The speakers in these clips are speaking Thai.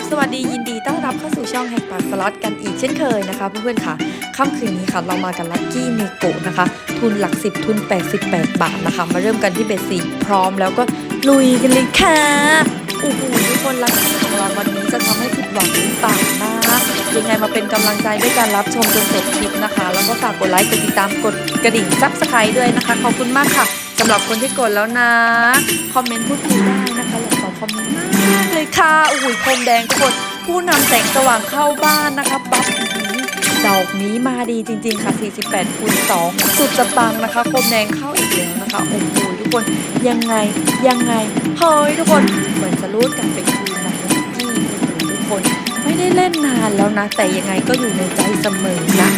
บสวัสดียินดีต้อนรับเข้าสู่ช่องแห่งปัดสล็อตกันอีกเช่นเคยนะคะเพื่อนๆค่ะค่ำคืนนี้ค่ะเรามากันลัคกี้เมโกะนะคะ ทุนหลัก 10 ทุน 88 บาทนะคะ มาเริ่มกันที่เบสสี่พร้อมแล้วก็ลุยกันเลยค่ะโอ้โหทุกคนลัคกี้ของเราวันนี้จะทำให้ผิดหวังหรือเปล่านะยังไงมาเป็นกำลังใจด้วยการรับชมจนจบคลิปนะคะ แล้วก็ฝากกดไลค์กดติดตามกดกระดิ่งซับสไครต์ด้วยนะคะขอบคุณมากค่ะสำหรับคนที่กดแล้วนะ คอมเมนต์พูดคุยได้นะคะ คอมเมากเลยค่ะโอ้โหโคมแดงทุกคน ผู้นำแสงสว่างเข้าบ้านนะคะปั๊บอื้อหือดอกนี้มาดีจริงๆค่ะ 48คูณ2สุดจะปังนะคะโคมแดงเข้าอีกแล้วนะคะโอ้โหทุกคนยังไงยังไงเฮ้ยทุกคนเหมือนจะรูดกลับไปคืนนะกี้โอ้โหทุกคนไม่ได้เล่นนานแล้วนะ แต่ยังไงก็อยู่ในใจเสมอนะ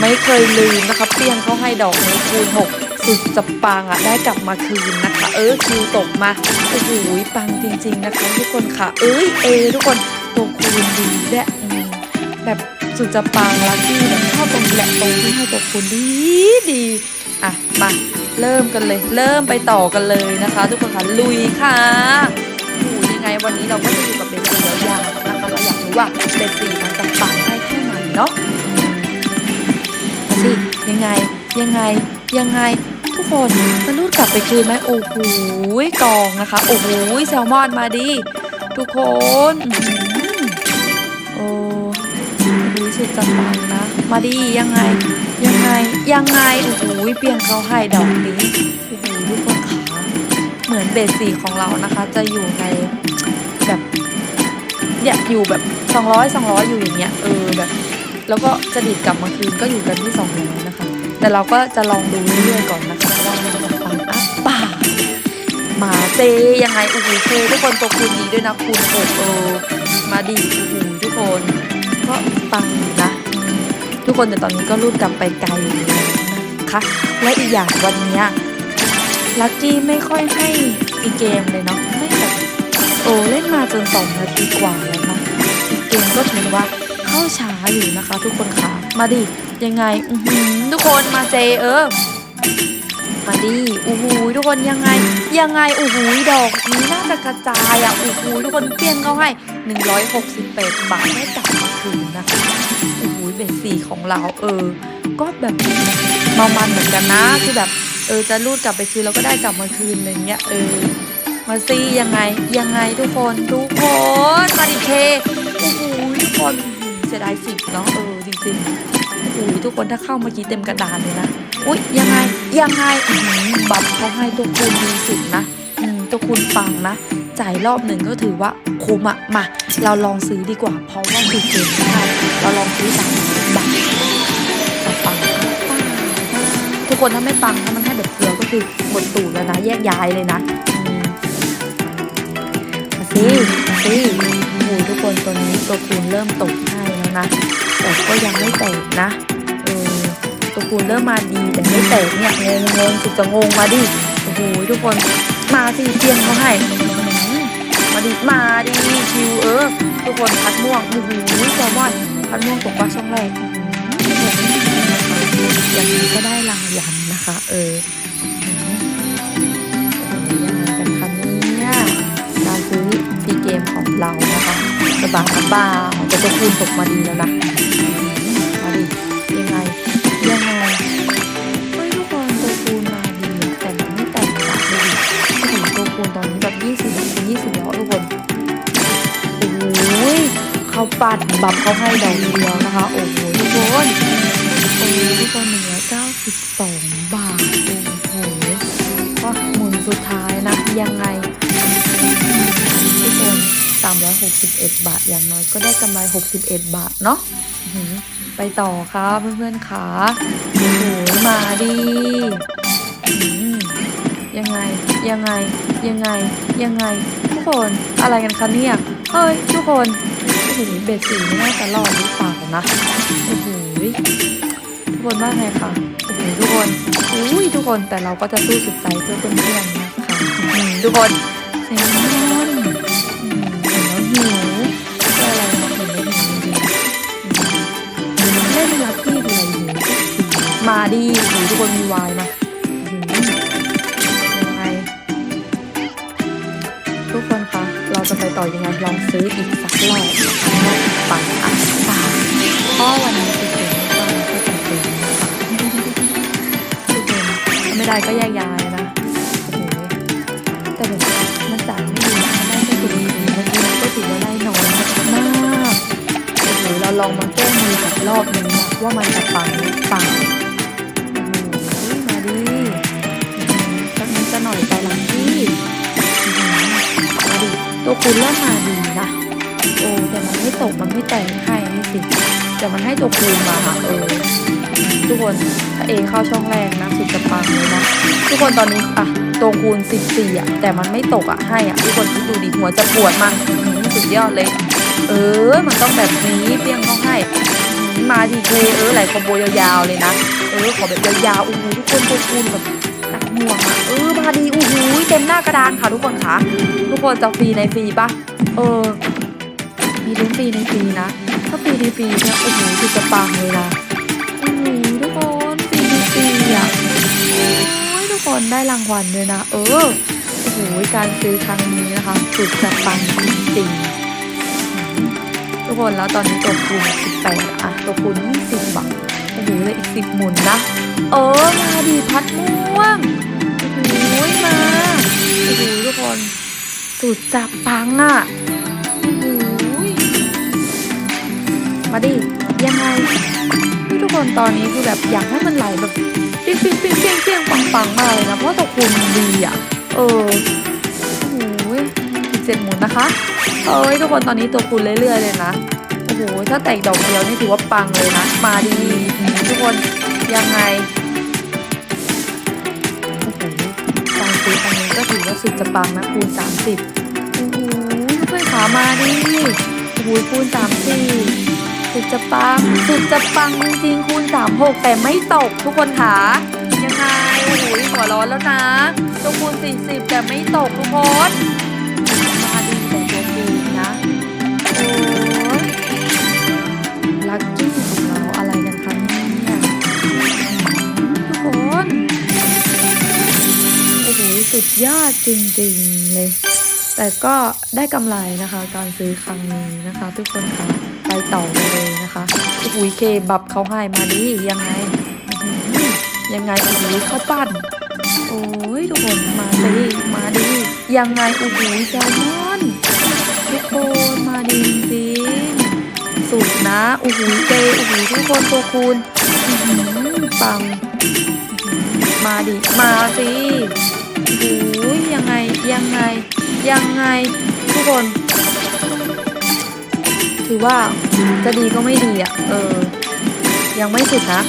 ไม่เคยลืมนะคะเปี้ยงเขาให้ดอกนี้คูณ6 สุดจะปังอะได้กลับมาคืนนะคะ เออคิวตกมาโอ้โหปังจริง ๆ นะคะ ทุกคนค่ะ เอ้ยเอ ทุกคนตัวคูณดีและแบบสุดจะปังลักกี้แบบชอบตรงแหละตรงที่ให้ตัวคูณดีดีอะมาเริ่มกันเลย เริ่มไปต่อกันเลยนะคะ ทุกคนค่ะลุยค่ะโอ้ยังไงวันนี้เราก็จะอยู่กับเบสสียวยาวๆนะคะเราอยากรู้ว่าเบสสีมันจะปังได้แค่ไหนเนาะสิยังไงยังไงยังไง ทุกคนจะรูดกลับไปคืนไหมโอ้โหกองนะคะ โอ้โหแซลมอนมาดิทุกคนอโอ้ดูสุดจังปังนะ มาดิยังไง ยังไงยังไงโอ้โหเปลี่ยนเขาให้ดอกนี้โอ้โหทุกคนขาเหมือนเบสสีของเรานะคะ จะอยู่ในแบบเนี่ยอยู่แบบ200 200 อยู่อย่างเงี้ยเออแบบแล้วก็จะดีดกลับมาคืนก็อยู่กันที่สองร้อยนะคะ แต่เราก็จะลองดูเรื่อยๆก่อนนะคะ อัปป่าหมาเซยังไงโอ้โหเซทุกคนตัวคูณดีด้วยนะคูณหกเออมาดีโอ้โหทุกคนก็ปังนะ ทุกคนแต่ตอนนี้ก็รูดกลับไปไกลอยู่แล้วนะคะและอีกอย่างวันเนี้ยลักกี้ไม่ค่อยให้อีเกมเลยเนาะไม่แบบโอ้เล่นมาจนสองนาทีกว่าแล้วนะอีเกมก็ถือว่าเข้าช้าอยู่นะคะ ทุกคนค่ะมาดิยังไงอือทุกคนมาเจเออ มาดิอู้หูทุกคนยังไง ยังไงอู้หูดอกนี้น่าจะกระจายอะอู้หูทุกคนเปลี่ยนเขาให้ 168 บาทได้กลับมาคืนนะคะอู้หูเบสสี่ของเราเออ ก็แบบมามันเหมือนกันนะคือแบบ เออจะรูดกลับไปคืนแล้วก็ได้กลับมาคืนอะไรเงี้ยเออมาซียังไงยังไงทุกคนทุกคนมาดิเคโอ้โหทุกคนเสียดายสิบเนาะเออจริงๆ โอ้โหทุกคนถ้าเข้าเมื่อกี้เต็มกระดานเลยนะอุ้ยยังไงยังไงบัตรเขาให้ตัวคูณดีสุดนะอืมตัวคูณปังนะ จ่ายรอบหนึ่งก็ถือว่าคุ้มอะมา เราลองซื้อดีกว่า เพราะว่าคือเกมได้เราลองซื้อสามบาทจะปังทุกคนถ้าไม่ปังถ้ามันให้แบบเกลือก็คือหมดตูดแล้วนะแยกย้ายเลยนะอืมมาสิมาสิโอ้ทุกคนตัวนี้ตัวคูณเริ่มตกให้แล้วนะ แต่ก็ยังไม่แตกนะเออตัวคูณเริ่มมาดีแต่ไม่แตกเนี่ยงงงงสุดจะงงมาดิโอ้โหทุกคนมาสิเพียงเขาให้มาดิมาดิคิวเออทุกคนพัดม่วงโอ้โหแซลมอนพัดม่วงตกว่าช่องแรกอื้อหืออย่างนี้ก็ได้รางวัลนะคะ เอออื้อหือโอ้โหยังไงกันคะนี่ยการซื้อซีเกมของเรา นะคะสบายบ้าแต่ตัวคูณตกมาดีแล้วนะ มาดิยังไงยังไงเฮ้ยทุกคนตัวคูณมาดีแต่มันไม่แต่งหลักเลยดิโอ้โหตัวคูณตอนนี้แบบยี่สิบคูณยี่สิบแล้วทุกคนโอ้โหเขาปัดบับเขาให้ดอกเดียวนะคะ โอ้โหทุกคนโอ้โหทุกคนหนึ่งร้อเก้าสิบสองบาทโอ้โหก็หมุนสุดท้ายนะยังไง 361 บาท อย่างน้อยก็ได้กำไร 61 บาทเนาะไปต่อค่ะเพื่อนๆขาโอ้โหมาดียังไงยังไงยังไงยังไง ทุกคนอะไรกันคะเนี่ยเฮ้ยทุกคนโอ้โหเบสสีไม่น่าจะรอดหรือเปล่านะโอ้โหทุกคนว่าไงคะโอ้โหทุกคนอุ้ยทุกคนแต่เราก็จะสู้สุดใจเพื่อเพื่อนๆนะคะทุกคนเซล ๆอืมเล่นลักกี้ดีหิวมาดีโอ้โหทุกคนมีวายมาอื้อหือยังไงทุกคนคะเราจะไปต่อยังไงลองซื้ออีกสักรอบปังอะปังเพราะวันนี้คือเป็นปังก็จะซื้อนะคะทุกคนไม่ได้ก็แยกย้ายนะ รอบนึงนะว่ามันจะปังหรือเปล่ามาดิสักนิดจะหน่อยไปหลังที่มาดิตัวคุณเริ่มมาดีนะโอ้แต่มันไม่ตกมันไม่แต่งให้นี่สิแต่มันให้ตัวคูณมาค่ะเออทุกคนถ้าเอเข้าช่องแรกนะสุดจะปังเลยนะทุกคนตอนนี้อะตัวคูณ 14อะแต่มันไม่ตกอะให้อะทุกคนคิดดูดิหัวจะปวดมันอื้อหือสุดยอดเลย เออ มันต้องแบบนี้เปี้ยงเขาให้อื้อหือ มาดีเคเออไหลคอมโบยาวๆเลยนะ เออขอแบบยาวๆโอ้โหทุกคนตัวคูณแบบหนักหน่วงอะเออมาดีโอ้โหเต็มหน้ากระดานค่ะทุกคนค่ะ ทุกคนจะฟรีในฟรีปะเออ มีลุ้นฟรีในฟรีนะ ถ้าฟรีในฟรีเนี่ยโอ้โหคือจะปังเลยนะโอ้โหทุกคนฟรีในฟรีอะโอ้ยทุกคนได้รางวัลด้วยนะ เออโอ้โหการซื้อครั้งนี้นะคะ สุดจะปังจริงๆ ทุกคนแล้วตอนนี้ตัวคูณ18อะตัวคูณ20บาทโอ้โหเลยอีก 10 หมุนนะ เออ มาดีพัดม่วงโอ้โหมาโอ้โหทุกคนสุดจับปังอะโอ้โหมาดิ ยังไงทุกคนตอนนี้คือแบบอยากให้มันไหลแบบเปี้ยงเปี้ยงเปี้ยงเปี้ยงปิ๊งปังปังมากเลยนะเพราะตัวคูณมันดีอะเออ เจ็ดหมุนนะคะเอ้ยทุกคนตอนนี้ตัวคูณเรื่อยๆเลยนะโอ้โหถ้าแตกดอกเดียวนี่ถือว่าปังเลยนะ มาดีทุกคนยังไงโอ้โหการซื้อครั้งนี้ก็ถือว่าสุดจะปังนะคูณ30โอ้โหเพื่อนขามาดิโอ้โหคูณ34สุดจะปังสุดจะปังจริงๆคูณ36 แต่ไม่ตกทุกคนขายังไงโอ้โหหัวร้อนแล้วนะตัวคูณ40 แต่ไม่ตกทุกคน ยอดจริงๆเลย แต่ก็ได้กำไรนะคะ การซื้อครั้งนี้นะคะ ทุกคนคะไปต่อไปเลยนะคะโอ้โหเคบับเขาให้มาดิยังไง ยังไงอ้โหเขาปั้นโอ้ยทุกคนมาดิมาดิยังไงอ้โหแซลมอนทุกคนมาดีจริงสุดนะอ้โหเจอ้โหทุกคนตัวคูณปังมาดิ มาสิ อ้โหยังไงยังไงยังไงทุกคน ถือว่าจะดีก็ไม่ดีอะ เออ ยังไม่สุดนะ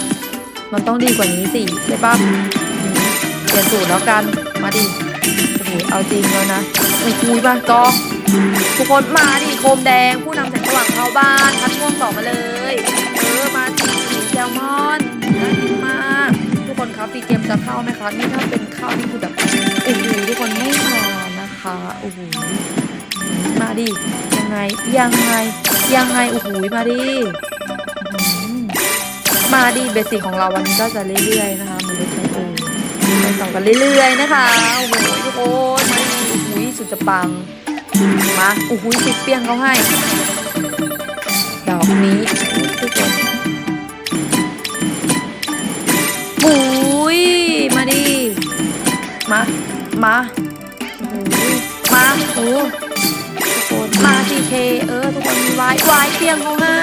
มันต้องดีกว่านี้สิใช่ปะอื้อหือเปลี่ยนสูตรแล้วกันมาดิโอ้โหเอาจริงแล้วนะโอ้โหมากองทุกคนมาดิโคมแดง ผู้นำแสงสว่างเข้าบ้านพัดม่วงต่อมาเลย เออมาสิแซลมอนน่ากินมาก ทุกคนครับฟีเกมจะเข้าไหมคะนี่ถ้าเป็นข้าวนี่คือแบบ โอ้โห มาดิ ยังไง ยังไง ยังไง โอ้โห มาดิ มาดิ เบสิกของเราวันนี้ก็จะเรื่อยๆนะคะมันเลยใช้โอไปต่อกันเรื่อยๆนะคะ โอ้โหทุกคนมาดิโอ้โหสุดจะปัง มา โอ้โหสิเปียงเขาให้ ดอกนี้ทุกคนโอ้ยมาดิ มา มา มาโอ้มาสิเคเออทุกคนมีวายวายเปียงเขาให้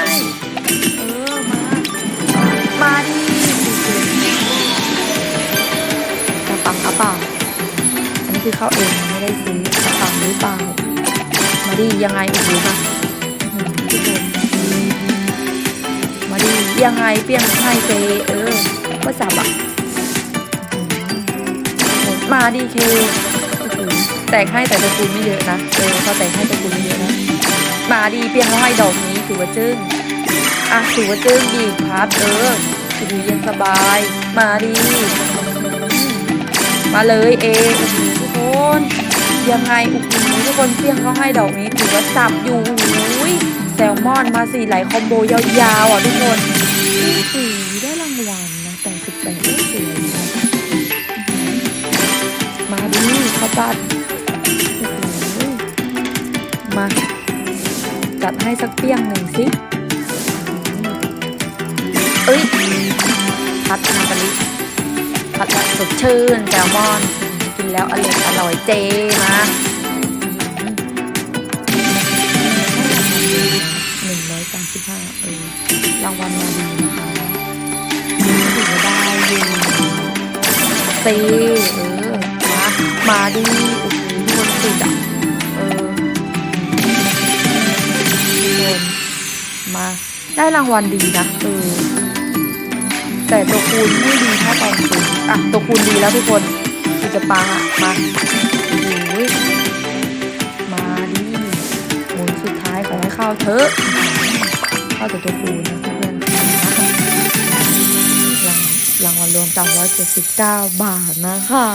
เออมามาดิจะปังหรือเปล่าอันนี้คือเข้าเองไม่ได้ซื้อจะปังหรือเปล่ามาดียังไงอ้โหมาอื้อหือทุกคนมาดียังไงเปียงให้เฟเออก็สับอะมาดีเค โอ้โหแตกให้แต่ตะกูลไม่เยอะนะเออเขาแตกให้ตะกูลไม่เยอะนะมาดีเปียงเขาให้ดอกนี้ถือว่าจึ้งอะถือว่าจึ้งดีพัดเออโอ้โหเย็นสบายมาดี มาเลยเอทุกคนยังไงอ้โหทุกคนเพียงเขาให้ดอกนี้ถือว่าสับอยู่อุ้ยแซลมอนมาสี่ไหลคอมโบยาวๆอะทุกคนโอ้โหได้รางวัลนะแต่สิบแปดได้สวยนะ มาดิข้าวปั้นมาจัดให้สักเปี้ยงหนึ่งสิเอ้ยพัดนาตาลิพัดละสดชื่นแซลมอน กินแล้วอร่อยอร่อยเจมาหนึ่งร้อยสามสิบห้าเออรางวัลมาดีนะคะถือว่าได้อยู่เซเออ มาดีโอ้โหทุกคนสุดอะเออคนมาได้รางวัลดีนะเออแต่ตัวคูณไม่ดีเท่าตอนซื้ออะตัวคูณดีแล้วทุกคนคือจะปังอะมาโอ้ยมาดิหมุนสุดท้ายขอให้เข้าเถอะเข้าแต่ตัวคูณนะเพื่อนรางรางวัลรวม379บาทนะคะ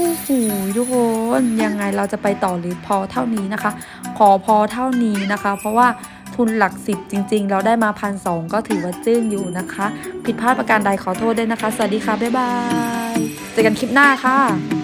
โอ้โหทุกคนยังไงเราจะไปต่อหรือพอเท่านี้นะคะ ขอพอเท่านี้นะคะ เพราะว่าทุนหลักสิบจริง ๆ เราได้มาพันสองก็ถือว่าจึ้งอยู่นะคะ ผิดพลาดประการใดขอโทษด้วยนะคะ สวัสดีค่ะ บ๊ายบาย เจอกันคลิปหน้าค่ะ